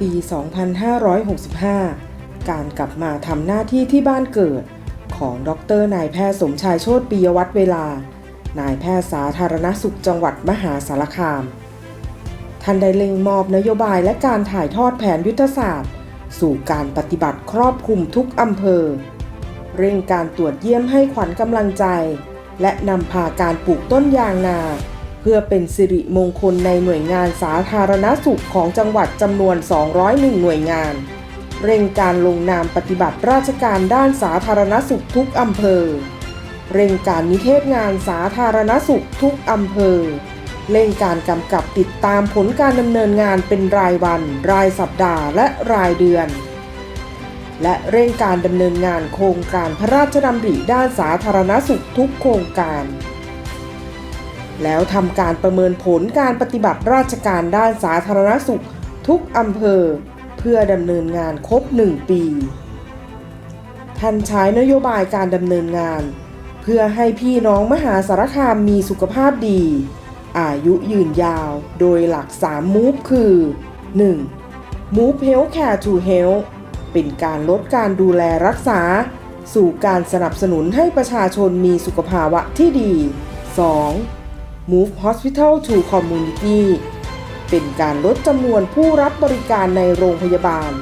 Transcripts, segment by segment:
ปี 2565 การกลับมาทำหน้าที่ที่บ้านเกิด ของดรนายแพทย์สมชายโชติปิยวัฒเวลา นายแพทย์สาธารณสุขจังหวัดมหาสารคาม ท่านได้เล็งมอบนโยบายและการถ่ายทอดแผนยุทธศาสตร์ สู่การปฏิบัติครอบคลุมทุกอำเภอ เร่งการตรวจเยี่ยมให้ขวัญกำลังใจ และนำพาการปลูกต้นยางนา พื่อเป็นสิริมงคลในหน่วยงานสาธารณสุขของจังหวัดจำนวน 201 หน่วยงาน เร่งการลงนามปฏิบัติราชการด้านสาธารณสุขทุกอำเภอ เร่งการนิเทศงานสาธารณสุขทุกอำเภอ เร่งการกำกับติดตามผลการดำเนินงานเป็นรายวัน รายสัปดาห์และรายเดือนและเร่งการดำเนินงานโครงการพระราชดำริด้านสาธารณสุขทุกโครงการ แล้วทำการประเมินผลการปฏิบัติราชการด้านสาธารณสุขทุกอำเภอ เพื่อดำเนินงานครบ 1 ปี ท่านใช้นโยบายการดำเนินงาน เพื่อให้พี่น้องมหาสารคามมีสุขภาพดี อายุยืนยาวโดยหลัก 3 มูฟคือ 1. Move Health Care to Health เป็นการลดการดูแลรักษา สู่การสนับสนุนให้ประชาชนมีสุขภาวะที่ดี 2. Move Hospital to Community เป็นการลดจำนวนผู้รับบริการในโรงพยาบาล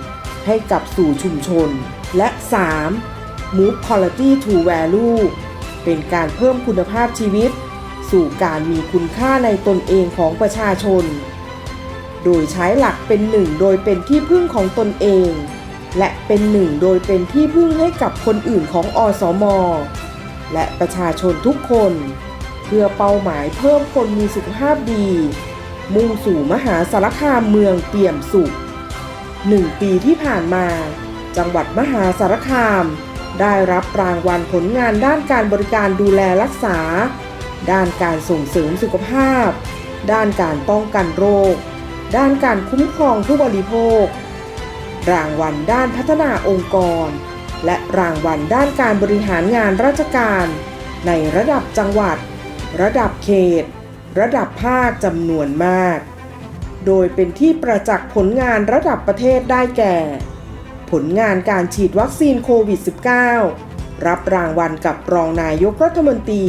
ให้กลับสู่ชุมชน และ 3. Move Quality to Value เป็นการเพิ่มคุณภาพชีวิต สู่การมีคุณค่าในตนเองของประชาชน โดยใช้หลักเป็นหนึ่งโดยเป็นที่พึ่งของตนเอง และเป็นหนึ่งโดยเป็นที่พึ่งให้กับคนอื่นของอสม และประชาชนทุกคน เพื่อเป้าหมายเพิ่มคนมีสุขภาพดี มุ่งสู่มหาสารคามเมืองเปี่ยมสุขหนึ่งปีที่ผ่านมา จังหวัดมหาสารคาม ได้รับรางวัลผลงานด้านการบริการดูแลรักษา ด้านการส่งเสริมสุขภาพ ด้านการป้องกันโรค ด้านการคุ้มครองผู้บริโภค รางวัลด้านพัฒนาองค์กร และรางวัลด้านการบริหารงานราชการ ในระดับจังหวัด ระดับเขต ระดับภาคจำนวนมาก โดยเป็นที่ประจักษ์ผลงานระดับประเทศได้แก่ ผลงานการฉีดวัคซีนโควิด -19 รับรางวัลกับรองนายกรัฐมนตรี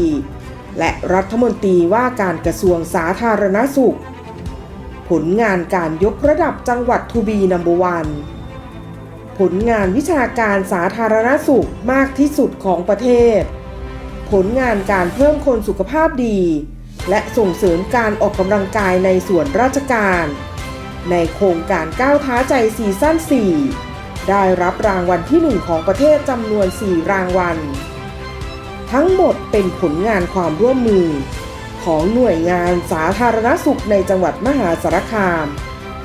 และรัฐมนตรีว่าการกระทรวงสาธารณสุข ผลงานการยกระดับจังหวัดทูบีนัมเบวันผลงานวิชาการสาธารณสุขมากที่สุดของประเทศ ผลงานการเพิ่มคนสุขภาพดี และส่งเสริมการออกกำลังกายในส่วนราชการ ในโครงการก้าวท้าใจซีซั่น 4 ได้รับรางวัลที่ 1 ของประเทศจำนวน 4 รางวัล ทั้งหมดเป็นผลงานความร่วมมือ ของหน่วยงานสาธารณสุขในจังหวัดมหาสารคาม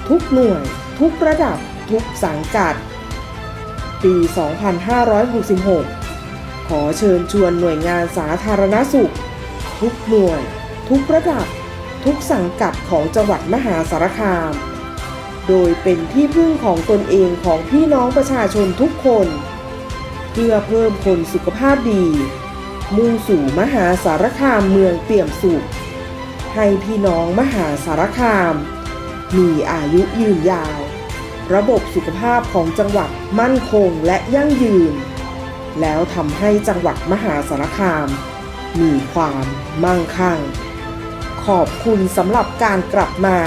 ทุกหน่วย ทุกระดับ ทุกสังกัด ปี 2566 ขอเชิญชวนหน่วยงานสาธารณสุข ทุกหน่วย ทุกระดับ ทุกสังกัดของจังหวัดมหาสารคาม โดยเป็นที่พึ่งของตนเองของพี่น้องประชาชนทุกคน เพื่อเพิ่มคนสุขภาพดี มุ่งสู่มหาสารคามเมืองเปี่ยมสุข ให้พี่น้องมหาสารคาม มีอายุยืนยาว ระบบสุขภาพของจังหวัดมั่นคงและยั่งยืน แล้วทำให้จังหวัดมหาสารคาม มีความมั่งคั่ง ขอบคุณสำหรับการกลับมา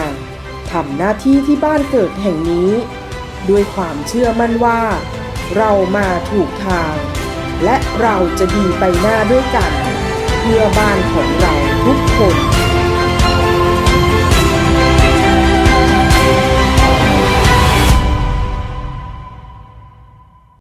ทำหน้าที่ที่บ้านเกิดแห่งนี้ ด้วยความเชื่อมั่นว่า เรามาถูกทาง และเราจะดีไปหน้าด้วยกัน เพื่อบ้านของเราทุกคน